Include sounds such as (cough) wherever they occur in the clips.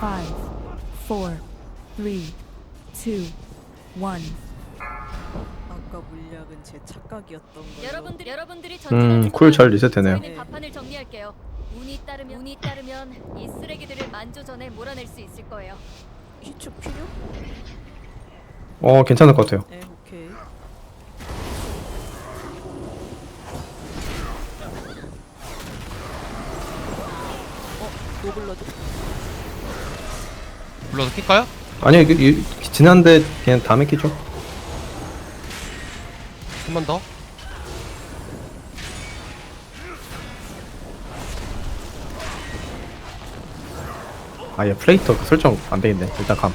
five, four, three, two, one. 아까 물약은 제 착각이었던 걸로. 여러분들 여러분들이 음, 전진하는 쿨잘 순간 리셋되네요. 저희는 발판을 정리할게요. 운이 따르면 운이 따르면 이 쓰레기들을 만조 전에 몰아낼 수 있을 거예요. 희축 필요? 어, 괜찮을 것 같아요. 네, 오케이. 어, 노블러드? 불러서 킬까요? 아니, 이, 이, 지난데 그냥 다음에 키죠. 한 번 더. 아, 얘 플레이터 그 설정 안돼 있네. 일단 감.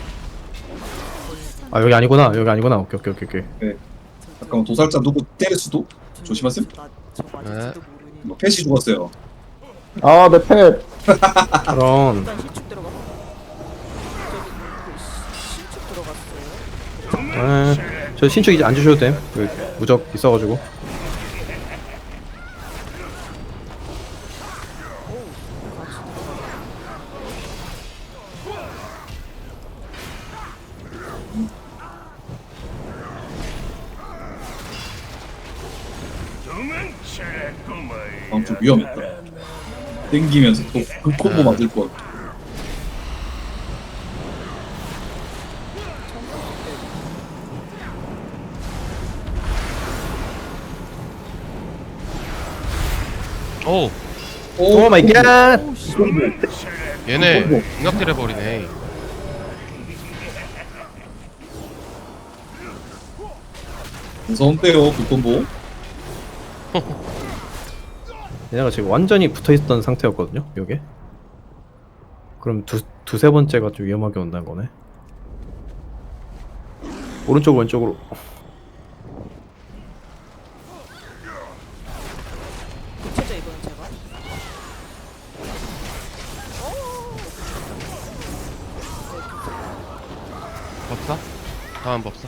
아, 여기 아니구나. 여기 아니구나. 오케이, 오케이, 오케이, 오케이. 네. 잠깐만 도살자 누구 때릴 수도? 조심하세요. 네. 뭐 펫이 죽었어요. 아, 내 펫. (laughs) 그런. 에, 저 신축 이제 안 주셔도 됨. 그 무적 있어가지고. 방금 좀 위험했다. 땡기면서 또그 콤보 맞을 뻔. 오, 오 마이 갓! 얘네. 공격질 해버리네. 무서운데요 그 콤보. (laughs) 얘네가 지금 완전히 붙어 있던 상태였거든요. 요게. 그럼 두, 두세 번째가 좀 위험하게 온다는 거네. 오른쪽 왼쪽으로. 다음 법사.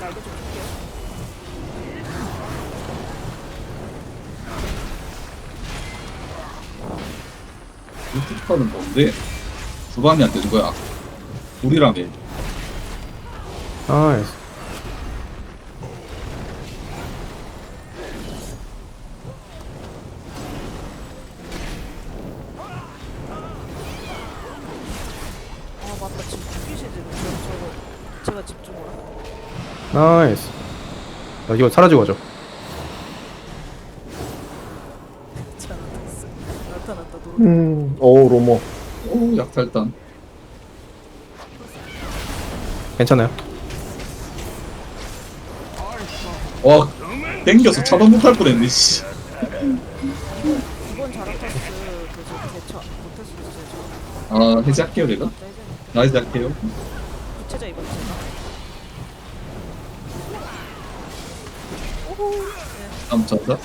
나 이거 좀 줄게요. 이 특파는 뭔데? 수반이 안 되는 거야. 우리라며. 아, 아 나이스. 아, 이거 사라지고 가죠. 나타났다. 음, 오, 로머. 오 약탈단. 괜찮아요. 와 땡겨서 차단 못할 뻔했네. 씨. 이번 자라타스 그저 대처 못할 수도 있어요. 저. 아 해제할게요 내가. 나 해제할게요. 다음 전자.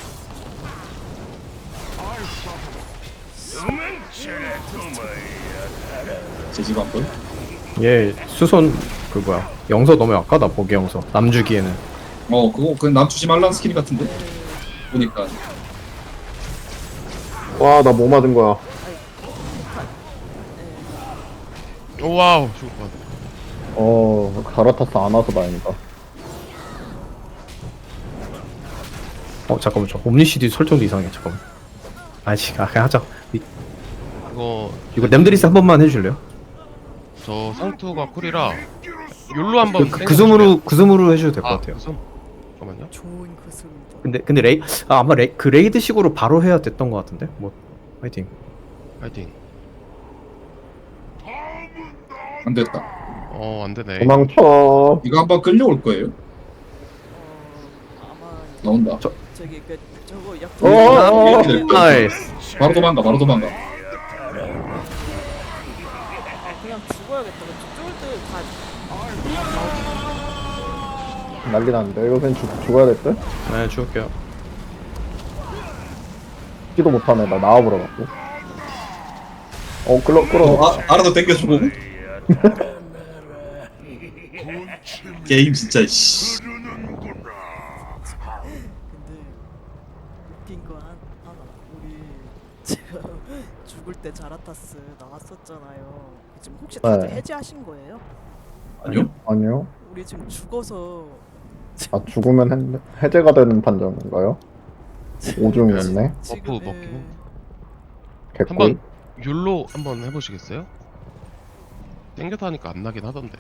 제집 한 번. 얘 수손 그 뭐야 영서 너무 약하다 보기 영서 남주기에는 어 그거 그냥 남 주지 말라는 스킬 같은데. 보니까 와, 나 뭐 맞은 거야. 오 와우 죽을 뻔. 어, 가라타스 안 와서 다행이다. 어 잠깐만 저 옴니 CD 설정도 이상해 잠깐만 아씨 아 그냥 하자 이, 이거 이거 nem드리스 한 번만 해줄래요? 저 상투가 쿨이라 율로 한번. 그, 그 숨으로 그 숨으로 해줘도 될것 아, 같아요 그 숨. 잠깐만요. 좋은 구슬이다. 근데 근데 레이 아 아마 레이 그 레이드식으로 바로 해야 됐던 것 같은데 뭐 파이팅 파이팅. 안 됐다. 어, 안 되네. 도망쳐. 이거 한번 끌려올 거예요. 어 나온다. 저- 저기 그 저거 약. 어, 어, 어. 나이스 바로 도망가. 바로 도망가. 아 그냥 죽어야겠다. 쫄들 난리 났는데. 이거 그냥 죽, 죽어야 될 듯? 네 죽을게요 지도 못하네. 나 나와보러 갔고. 어, 끌어, 끌어. 어, 아, 알아서 땡겨주고. (laughs) 게임 진짜 씨. 근데 웃긴 거 한, 하나 우리 제가 죽을 때 자라타스 나왔었잖아요. 혹시 네. 다들 해제하신 거예요? 아니요? 아니요. 우리 지금 죽어서 아 죽으면 해, 해제가 되는 판정인가요? 오중이었네. 지금 버프? 개꿀. 한번 율로 한번 해보시겠어요? 땡겨서 하니까 안 나긴 하던데.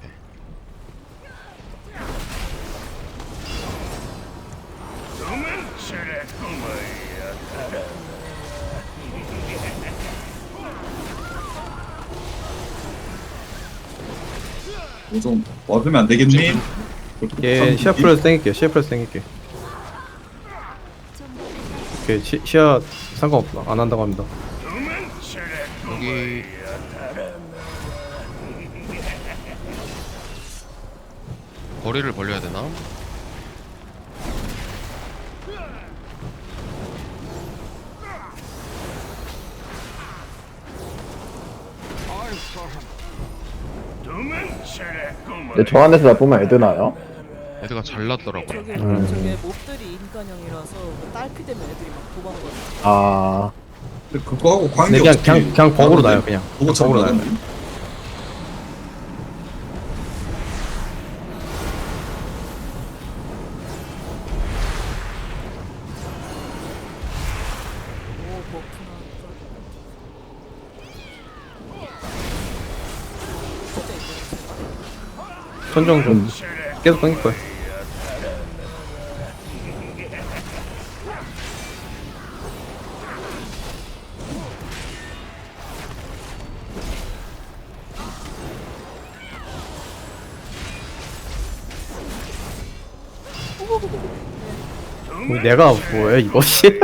좀 와주면 안 되겠니? 예 시야 플러스 땡길게요 시야 플러스 땡길게요 오케이 시, 시야 상관없다 안 한다고 합니다 여기 거리를 벌려야 되나? 근데 저 안에서 나쁘면 애드 나요? 애드가 잘 났더라고요. 음. 저게 몹들이 인간형이라서 그 딸피 되면 애들이 막 도망가요. 아 그거 하고 근데 관계 그냥 그냥 그냥 버그로 나요 그냥 버그로 나요 선정 좀 계속 땡길 거예요 뭐 내가 뭐야 이거? (laughs) 씨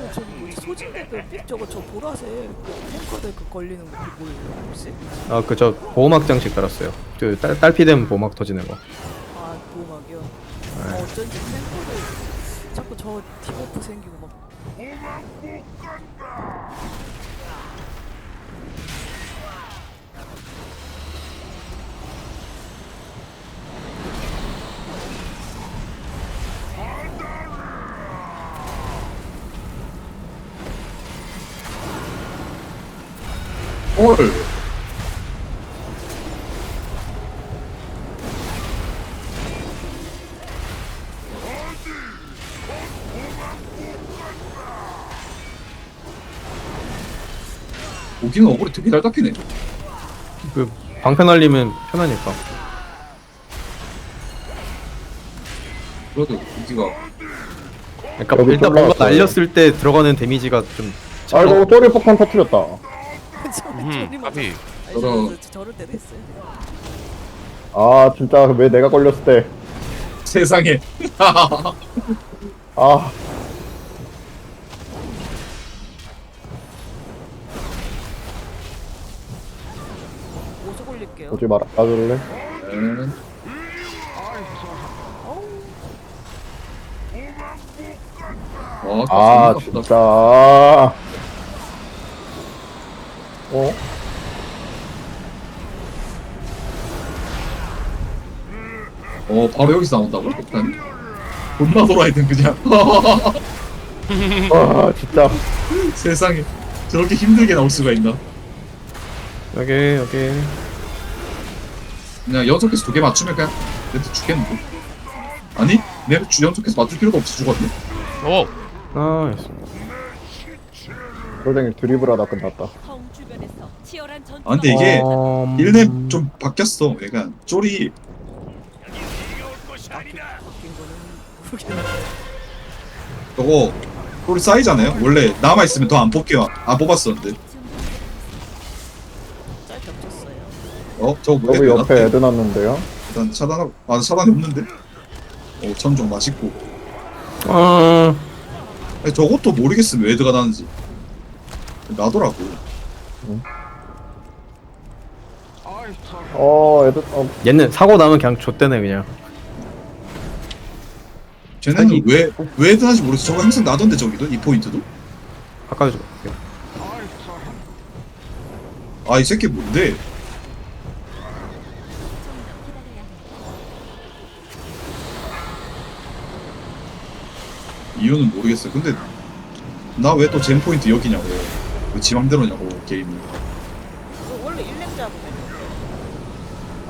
그 저기 뭐지 소진대 그빛 저 보라색 그 탱커들 그 걸리는 거 그게 뭐예요 혹시? 아 그 저 보호막 장식 달았어요 그 딸, 딸피되면 보호막 터지는 거 아 보호막이요. 아, 어쩐지 탱커들 자꾸 저 디버프 생기고 막. 헐. 오기는 어그리 되게 잘 잡히네. 그 방패 날리면 편하니까 그래도 오기가 그러니까 여기 일단 뭔가 올라왔어요. 날렸을 때 들어가는 데미지가 좀 아이고 쪼리 폭탄 터트렸다. 음. 까비. 아니, 저런- 저, 저, 저럴 때도 있어요. 아 진짜 왜 내가 걸렸을 때. (laughs) 세상에. 아 오속 올릴게요. 오지 마라. 가줄래? 음. 어, 아 진짜. 어? 어 바로 여기서 나온다고? 일단 존나 돌아있든 그냥 (laughs) 아 진짜. 세상에 저렇게 힘들게 나올 수가 있나 여기 여기 그냥 연속해서 두 개 맞추면 그냥 내도 죽겠는데 아니? 내가 주 연속해서 맞출 필요도 없이 죽었네 어, 나이스 솔랭이 드리블하다 끝났다. 아 근데 이게 음... 1렙 좀 바뀌었어 약간 쪼리. 저거 쪼리 쌓이잖아요 원래 남아 있으면 더 안 뽑게요 안 뽑았었는데. 어? 저거 왜 여기 옆에 애드 났는데요. 일단 차단하고 아 차단이 없는데? 어 천종 맛있고 아 저것도 모르겠으면 왜 애드가 나는지 나더라고 어 애드 어 얘는 사고 나면 그냥 좆대네 그냥 쟤네는 아니. 왜, 왜 하는지 모르겠어 저거 항상 나던데 저기도? 이 포인트도? 바꿔줘 아 이 새끼 뭔데? 이유는 모르겠어요 근데 나 왜 또 젠 포인트 여기냐고. 왜 지 맘대로냐고 게임이. 이거 원래 1렙 잡으면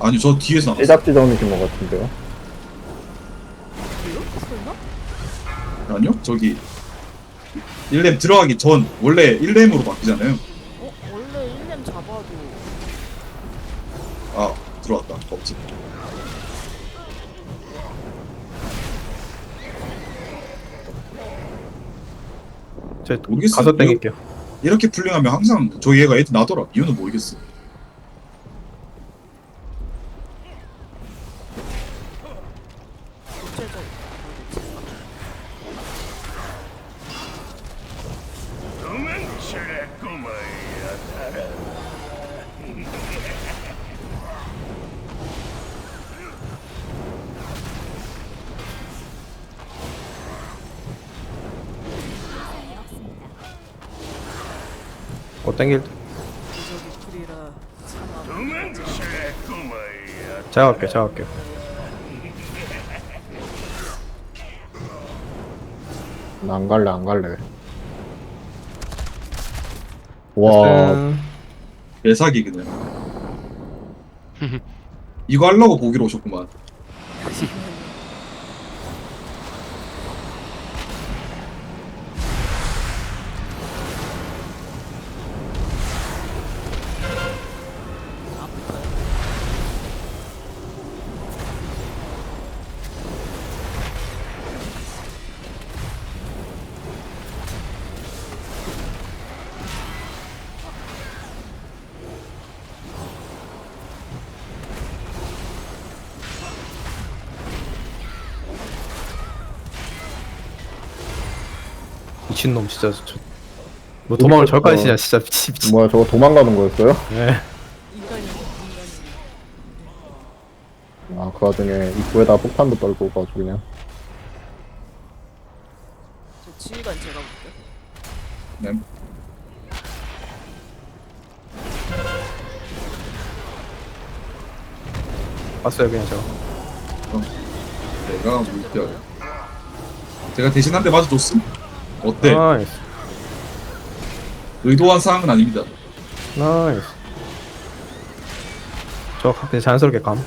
아니 저 뒤에서 나왔어. 제작 지점이신 것 같은데요. 설마? 아니요 저기 1렘 들어가기 전 원래 1렘으로 바뀌잖아요. 어? 원래 1렙 잡아도 아 들어왔다. 없지. 제 모르겠어요. 가서 땡길게요. 이렇게 풀링하면 항상 저 얘가 애들 나더라. 이유는 모르겠어. 어 땡길 때. 구조기 풀이라 참아 제가 갈게요. 제가 갈게요. 나 안 갈래, 안 갈래. 와, 짠. 매사기 그냥. (laughs) 이거 하려고 보기로 오셨구만. 미친놈 진짜 저. 뭐 도망을 저까지 진짜 진짜 미치 미치. 뭐야, 저거 도망가는 거였어요? 네. 아, 그 와중에 입구에다 폭탄도 떨고 가지고 그냥. 저 지휘관 제가 볼게요 네. 봤어요 그냥 제가. 내가 물뼈. 제가 대신 한 대 맞아줬음. 어때? 나이스. 의도한 사항은 아닙니다. 나이스. 저 그냥 자연스럽게 감.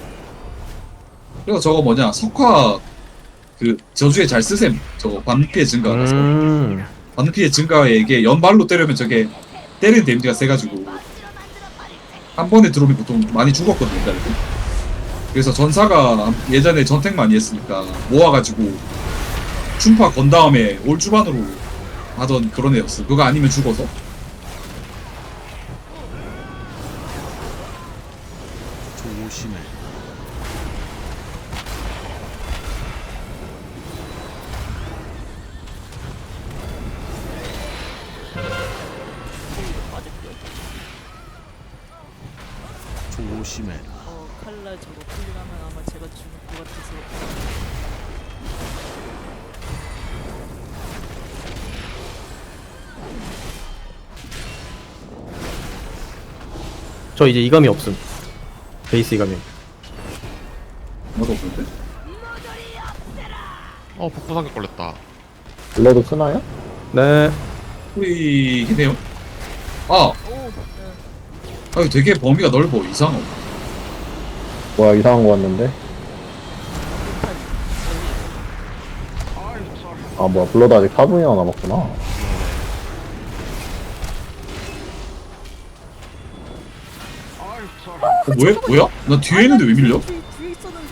그래서 저거 뭐냐 석화 그 저주에 잘 쓰셈. 저거 반피해 증가라서. 음. 반피해 증가에 이게 연발로 때리면 저게 때리는 데미지가 세가지고 한 번에 들어오면 보통 많이 죽었거든요. 옛날에. 그래서 전사가 예전에 전택 많이 했으니까 모아가지고 충파 건 다음에 올 주반으로 하던 그런 애였어. 그거 아니면 죽어서. 저 이제 이감이 없음. 베이스 이감이. 나도 없는데. 어 복부 사격 걸렸다. 블러드 쓰나요? 네. 소리긴 해요. 아. 아 되게 범위가 넓어. 이상어. 뭐야, 이상한 거 같는데? 아, 뭐야, 블러드 아직 4분이나 남았구나. 뭐야? 뭐야? 나 뒤에 있는데 왜 밀려? 뒤, 뒤에 있었는데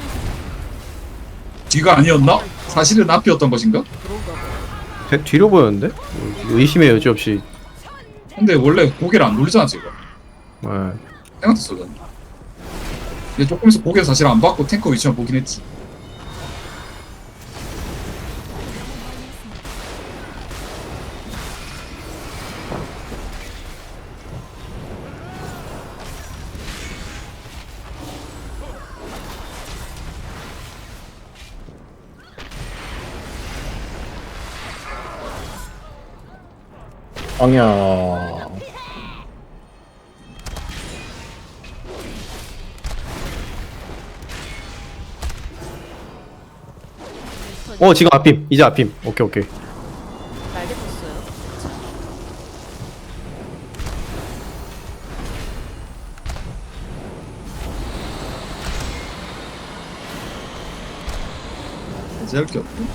뒤가 아니었나? 사실은 앞이었던 것인가? 그런가 봐 제 뒤로 보였는데? 뭐 의심의 여지 없이. 근데 원래 고개를 안 돌리잖아 제가. 네. 생각했어 난. 근데 조금 있어 고개를 사실 안 받고 탱커 위치만 보긴 했지. 어 지금 앞임. 이제 앞임. 오케이 오케이. 제할 게 없고.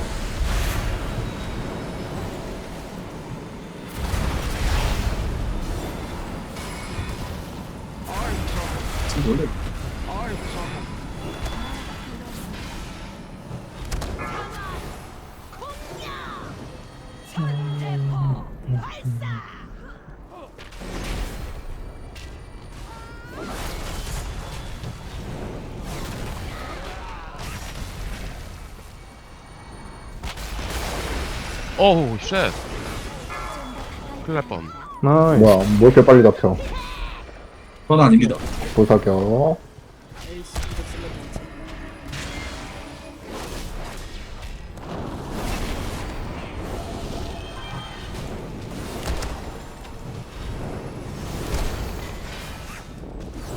지금 원래. 어우 쉣 큰일 날 뻔. 나이스 뭐야 뭐 이렇게 빨리 잡혀 그건 아닙니다. 에이씨 이거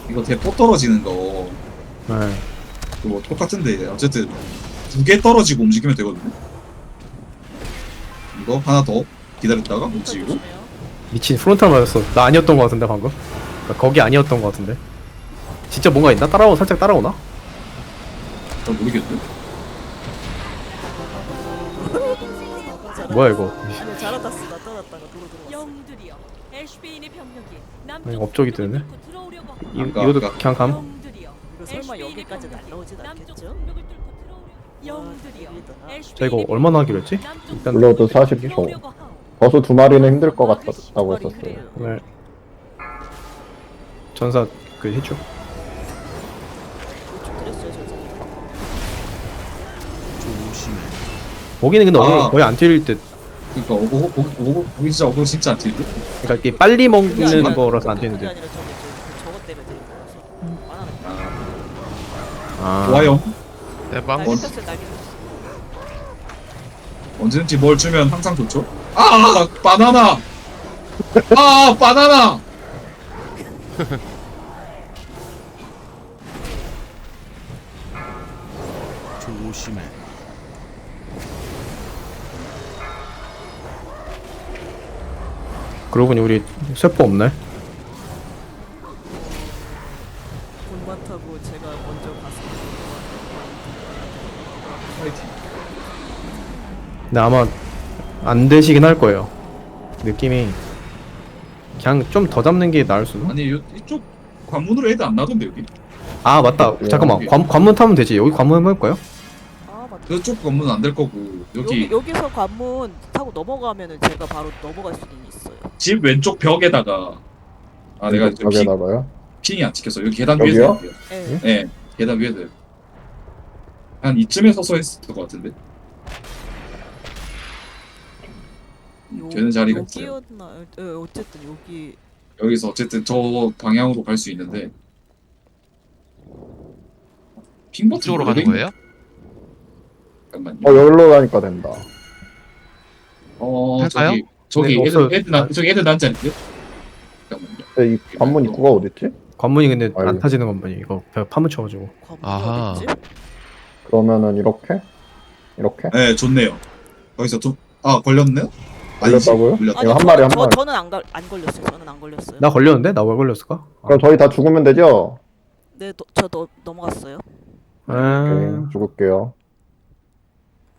이거 대포 떨어지는 거 네. 그거 똑같은데 어쨌든 두 개 떨어지고 움직이면 되거든요. 이거 하나 더 기다렸다가 움직이고 조심해요 미친 프론탈 맞았어 나 아니었던 것 같은데 방금 그러니까 거기 아니었던 것 같은데 진짜 뭔가 있나? 따라오 살짝 따라오나? 잘 모르겠네. 뭐야 이거 아니 잘하다 쓰다 떠났다가 도로 들어갔어 영웅들이여 애쉬베인의 병력이 아니, 남쪽 업적이 공격을 뜨네. 뚫고 들어오려고 합니다. 이, 아까- 이것도 아까- 그냥 감? 영웅들이여 이거 설마 애쉬베인의 여기까지 병력이 남쪽 않겠죠? 공격을 뚫고 자 이거 얼마나 하기로 했지? 일단 블러드 공격을 40초. 들어오려고 하오. 버스 두 마리는 힘들 것 같다고 했었어요 그래요. 네 전사 그 해줘 보기는 근데 아. 어그로 거의 안 튀릴 듯 그러니까 오고 오고 오고 보기 진짜 오고 진짜 안 튀는데. 그러니까 이게 빨리 먹는 거라서 안 그게 되는데 아니라 저거 저- 저거 때문에 되는 거라서 바나나 아, 아 좋아요. 대박. 날개 폈어요 날개 폈어 언제든지 뭘 주면 항상 좋죠. 아 바나나. 아 바나나. (laughs) 그러고 보니 우리 쇠포 없네 돈만 타고 제가 먼저 갔습니다 파이팅. 근데 아마 안 되시긴 할 거예요 느낌이 그냥 좀 더 잡는 게 나을 수도 아니 요, 이쪽 관문으로 애들 안 나던데 여기. 아 맞다 예. 잠깐만 관, 관문 타면 되지 여기 관문 한번 해볼까요? 아 맞다 그쪽 관문은 안 될 거고 여기 여기 여기서 관문 타고 넘어가면은 제가 바로 넘어갈 수는 있어요 집 왼쪽 벽에다가 아 내가 지금 핑, 벽에다가요 핑이 안 찍혔어. 여기 계단 여기요? 위에서. 예. 네, 계단 위에서 해요. 한 이쯤에 서서 했을 것 같은데. 요- 되는 자리가 있어요. 여기였나 예, 어쨌든 여기 여기서 어쨌든 저 방향으로 갈 수 있는데 핑 버튼 이쪽으로 가는 거예요? 잠깐만요. 어 여기로 가니까 된다 어 할까요? 저기 저기 네, 애들 없어요. 애들 나 저기 애들 난지 않는데? 잠깐만요. 근데 이 관문 입구가 어딨지? 관문이 근데 안 아이고. 타지는 관문이 이거 벽 파묻혀가지고 아하. 어딨지? 그러면은 이렇게? 이렇게? 네 좋네요. 거기서 좀아 걸렸네요? 아니지, 걸렸다고요? 걸렸다. 이거 한 저- 마리, 한 저, 마리. 저는 안, 걸, 안 걸렸어요 저는 안 걸렸어요 나 걸렸는데? 나 왜 걸렸을까? 아, 그럼 저희 다 죽으면 되죠? 네, 도, 저 너, 넘어갔어요. 아, 오케이 죽을게요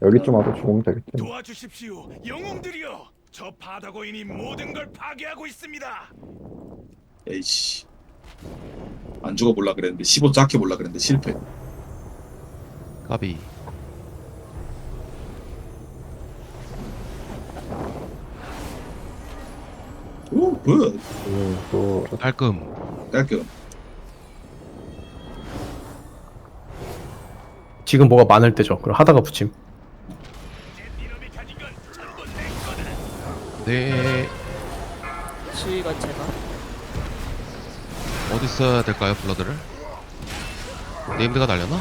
여기쯤 와서 죽으면 되겠지 도와주십시오, 영웅들이여. 저 바다고인이 모든 걸 파괴하고 있습니다. 에이씨. 안 죽어 볼라 그랬는데 15 작게 볼라 그랬는데 실패. 까비. 오 굿. 음, 또 깔끔. 깔끔. 지금 뭐가 많을 때죠 그럼 하다가 붙임. 네. 지휘관 제가. 어디 써야 될까요 블러드를? 네임드가 날려나?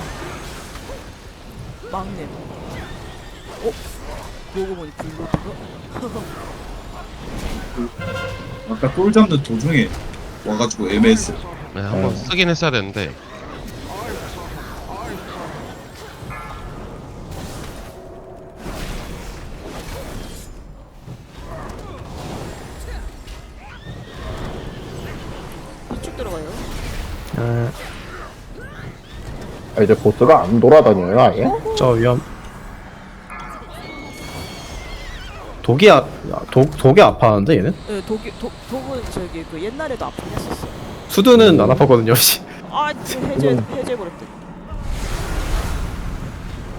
막내. 어? 그러고 보니 블루드가? (laughs) 아까 똘 잡는 도중에 와가지고 애매했어. 네, 한번 네. 쓰긴 했어야 되는데. 이쪽 들어가요. 아, 아, 이제 보스가 안 돌아다녀요 아예? 저 위험 독이 아, 독 독이 아파하는데 얘는? 네, 독이 독 독은 저기 그 옛날에도 아프긴 했었어. 수두는 안 아파거든요. 씨. 아 지금 해제 해제 버렸대.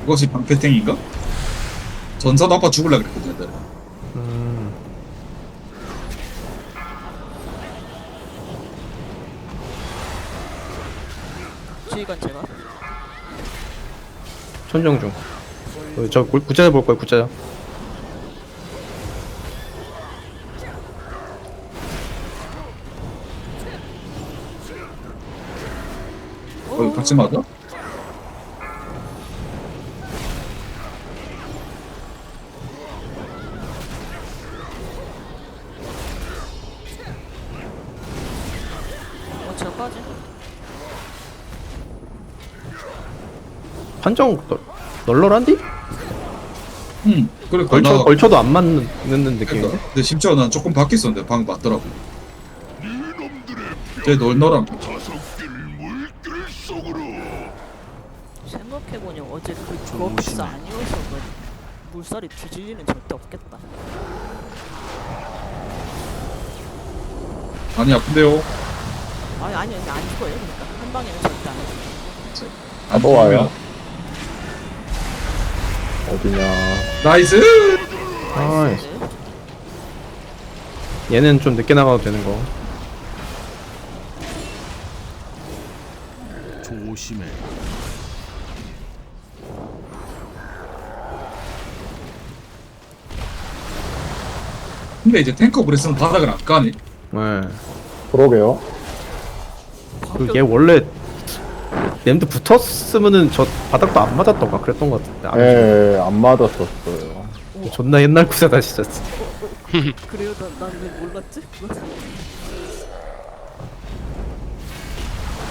그것이 방패탱인가? 전사도 아빠 죽을라 그랬거든 옛날에 음. 지휘관 제가. 천정 중. 어, 저 구- 구자자 볼 거예요. 구자자. 어 이거 같이 맞아? 어 빠지. 판정 널, 널널한디? 응 그래 걸쳐 나 걸쳐도 안 맞는 느낌인데. 그러니까 근데 심지어 난 조금 바뀌었었는데 방금 맞더라고 제 널널함 아니 아픈데요 아니 아니 아니 안 죽어요 그러니까 한 방에는 절대 안 죽어. 안또 와요. 어디냐. 나이스 아, 네. 얘는 좀 늦게 나가도 되는 거. 조심해 근데 이제 탱커 브레스는 바닥을 안 까네 네. 그러게요. 그 얘 원래 램드 붙었으면은 저 바닥도 안 맞았던가 그랬던 것 같은데. 안 예, 안 맞았었어요. 존나 옛날 구세다 진짜. (laughs) 그래요 난난왜 몰랐지?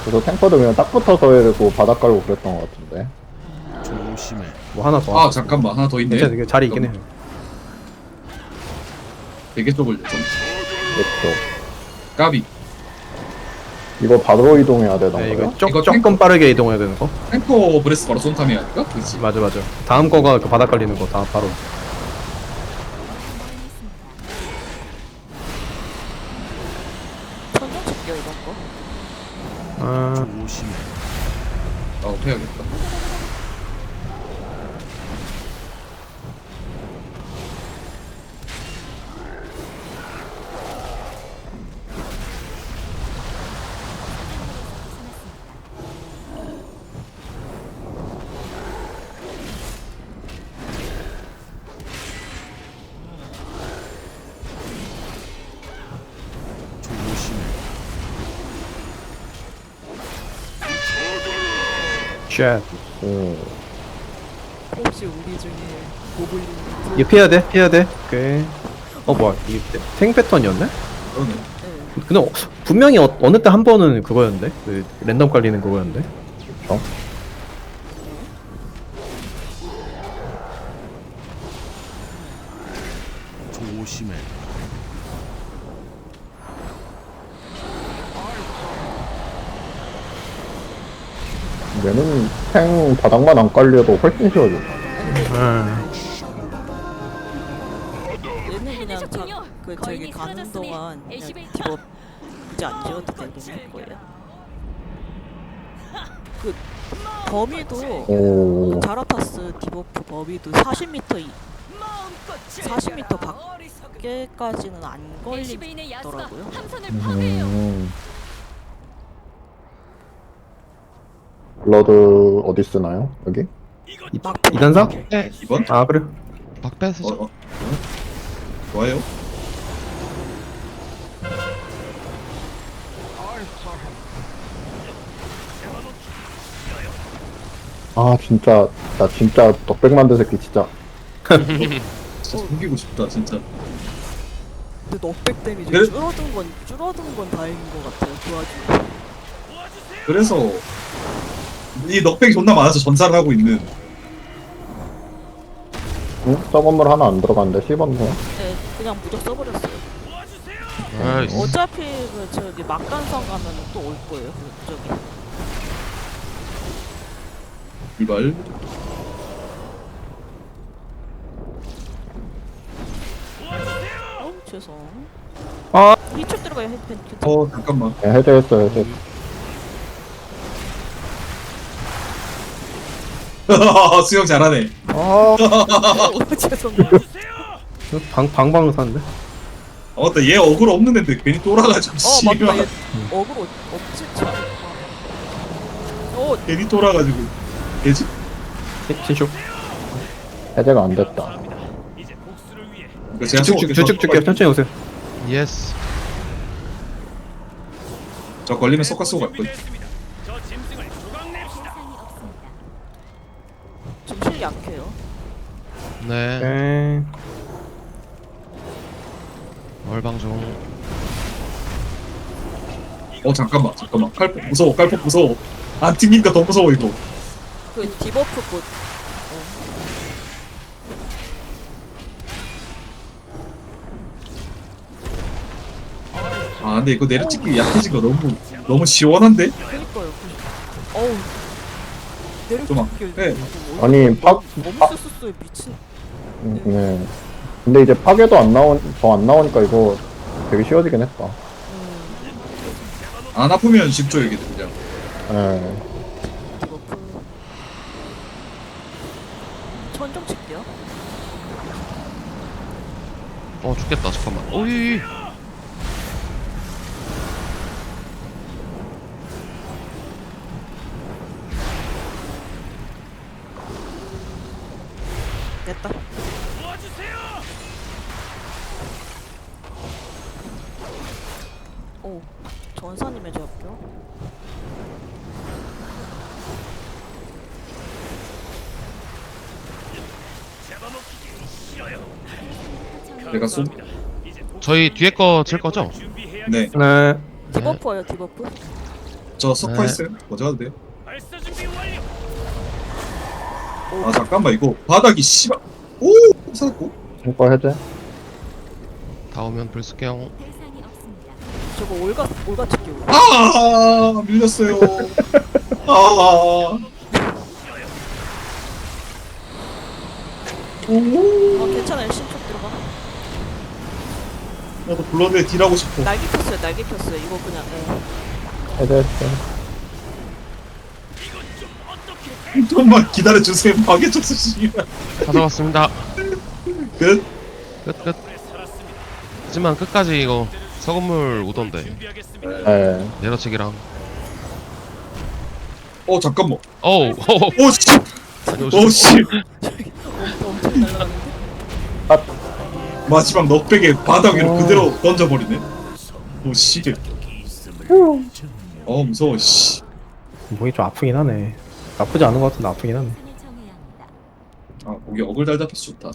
그래서 탱커도 그냥 딱 붙어서 해야 되고 바닥 깔고 그랬던 것 같은데. 조심해 뭐 하나 더. 아 잠깐만 하나 더 있네 괜찮아, 이게 자리 있긴 해. 되게 좁을려 좀 그렇죠. 까비 이거 바로 이동해야 되나 네? 이거 조, 이거 조금 빠르게 이동해야 되는 거. 탱커 브레스 바로 손탐해야 할까? 그치 맞아, 맞아. 다음 거가 그 바닥 깔리는 거. 다음 바로. 쉣. 음. 혹시 우리 중에 고블린 이거 피해야 돼, 피해야 돼. 오케이. 어, 뭐야. 이게 탱 패턴이었네? 그러네 네. 근데 어, 분명히 어, 어느 때 한 번은 그거였는데? 그 랜덤 깔리는 그거였는데? 탱 바닥만 안 깔려도 훨씬 쉬워져. 아, 얘는 그냥 자, 해내셨군요. 그 저기 가는 동안 그냥. 디버 굳이 안 지어도 되긴 할 거예요. 그 범위도 오. 자라타스 디버프 범위도 40m 이 40m 밖에까지는 안 걸리더라고요. 음. 블러드 어디 쓰나요? 여기? 이, 이단사? 네 2번? 아, 그래. 막배 어, 쓰죠 어. 좋아요 아 진짜 나 진짜 넉백 만든 새끼 진짜 (laughs) 진짜 숨기고 싶다 진짜 근데 넉백 데미지 그래? 줄어든 건 줄어든 건 다행인 것 같아요. 그 와중에. 그래서 이 넉백이 존나 많아서 전사를 하고 있는 응? 저 건물 하나 안 들어갔는데 10원 뭐 네, 그냥 무적 써버렸어요. 나이스 어차피 그 저기 막간성 가면은 또올 거예요. 그 저기. 이발 죄송. 아 이쪽 들어가요 햇펜. 어 잠깐만 네, 해제했어요, 해제. (laughs) 수영 잘하네. 아, 어, 죄송해요. 방 방방 사는데? 어 맞다. 얘 어글 없는 애인데 괜히 돌아가지고 어 맞다. 얘 어그로 없지 참. 어. 괜히 돌아가지고. 개지? 진쇼 해제가 안 됐다. 제가 쭉쭉 쭉쭉 천천히 오세요. 예스. 저 걸리면 쏙가 쏘고 갈 거예요 준비됐습니다. 저 짐승을 조각냅시다. 좀실 약해요. 네. 네 얼방 중. 어 잠깐만 잠깐만 칼폭 무서워 칼폭 무서워 안 튕기니까 더 무서워 이거 그 디버프 꽃. 아 근데 이거 내려찍기 약해진 거 너무 너무 시원한데? 그니까요. 어우. 좀 안- 내려찍기. 네. 아니, 팍, 너무 쎄쎄쎄 미친. 음, 네. 근데 이제 파괴도 안 나온, 더 안 나오니까 이거 되게 쉬워지긴 했다. 안 아프면 쉽죠 이게 그냥 예. 디버프. 천정 칠게요. 어 죽겠다. 잠깐만. 오이. 도와주세요. 오. 전사님의 제압교. 잡아먹기 싫어요. 내가 쏜 이제 저희 뒤에 거칠 거죠? 준비해야 네. 네. 디버프예요 디버프. 저 석화 네. 있어요? 먼저 가도 돼요? 발사 준비 완료. 아 잠깐만 이거 바닥이 씨발 오! 살았고 신고 해제? 다 오면 불스경. 저거 올가 올가 칠게요. 아 밀렸어요 (laughs) 아 오, 어 괜찮아요 신축 들어가. 나도 블러드에 딜하고 싶어 날개 폈어요 날개 폈어요. 이거 그냥. 예. 해제했어. 좀만 기다려주세요 파괴쳤어 씨발 찾아왔습니다. 끝? 끝 끝. 하지만 끝까지 이거 서건물 오던데. 예. 내려치기랑. 어 잠깐만 어우 어우. 오 씨 다녀오시죠. 오씨 엄청 날라가는데. 마지막 넉백에 바닥 위로 어. 그대로 던져버리네 오 씨 어 무서워 씨 목이 좀 아프긴 하네 나쁘지 않은 것 같은데 아프긴 하네 아, 거기 어글 잘 잡혀서 좋다.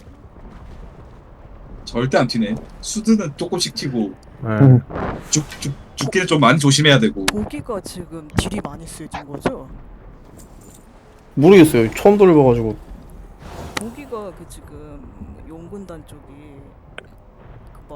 절대 안 튀네. 수드는 조금씩 튀고, 네. 음. 죽, 죽, 죽기는 좀 많이 조심해야 되고. 고기가 지금 딜이 많이 쓰여진 거죠? 모르겠어요 처음 돌려봐가지고 고기가 그 지금 용군단 쪽이